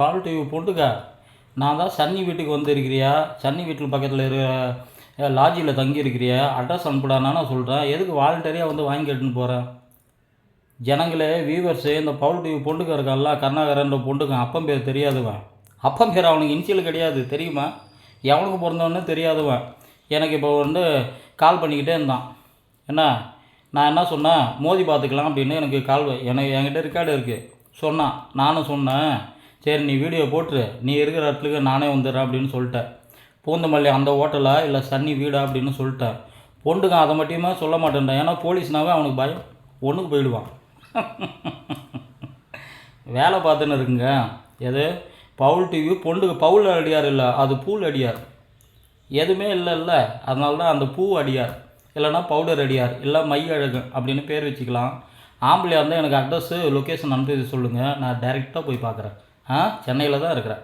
பால் TV போட்டுக்க. நான் தான் சன்னி வீட்டுக்கு வந்திருக்கிறியா? சன்னி வீட்டில் பக்கத்தில் இருக்கிற லாட்ஜில் தங்கியிருக்கிறியா? அட்ரஸ் அனுப்பிடானா நான் சொல்கிறேன் எதுக்கு வாலண்டரியாக வந்து வாங்கி கேட்டுன்னு போகிறேன் ஜனங்களே வியூவர்ஸு இந்த பவுல் டிவி பொண்டுக்க இருக்கான்ல கருணாகரன்ற பொண்டுக்கு அப்பம் பேர் தெரியாதுவன். அப்பம் பேர் அவனுக்கு இனிஷியல் கிடையாது தெரியுமா? எவனுக்கு பிறந்தவன்னு தெரியாதுவன். எனக்கு இப்போ வந்து கால் பண்ணிக்கிட்டே இருந்தான். என்ன? நான் என்ன சொன்னேன்? மோதி பார்த்துக்கலாம் அப்படின்னு எனக்கு கால் எனக்கு என்கிட்ட ரெக்கார்டு இருக்குது சொன்னான். நானும் சொன்னேன். சரி நீ வீடியோ போட்டுரு. நீ இருக்கிற இடத்துக்கு நானே வந்துடுறேன் அப்படின்னு சொல்லிட்டேன். பூந்தமல்லி அந்த ஹோட்டலா இல்லை சன்னி வீடா அப்படின்னு சொல்லிட்டேன். பொண்ணுக்கு அதை மட்டுமே சொல்ல மாட்டேன்டான் ஏன்னா போலீஸ்னாவே அவனுக்கு பயம். ஒன்றுக்கு போயிடுவான். வேலை பார்த்துன்னு இருக்குங்க. எது? பவுல் டிவி பொண்ணுக்கு பவுல் அடியார் இல்லை அது பூல் அடியார். எதுவுமே இல்லை இல்லை. அதனால தான் அந்த பூ அடியார். இல்லைன்னா பவுடர் அடியார். இல்லை மை அழகு அப்படின்னு பேர் வச்சுக்கலாம். ஆம்பளையாக இருந்தால் எனக்கு அட்ரஸ்ஸு லொக்கேஷன் அனுப்பி சொல்லுங்கள் நான் டைரெக்டாக போய் பார்க்குறேன். சென்னையில் தான் இருக்கிறேன்.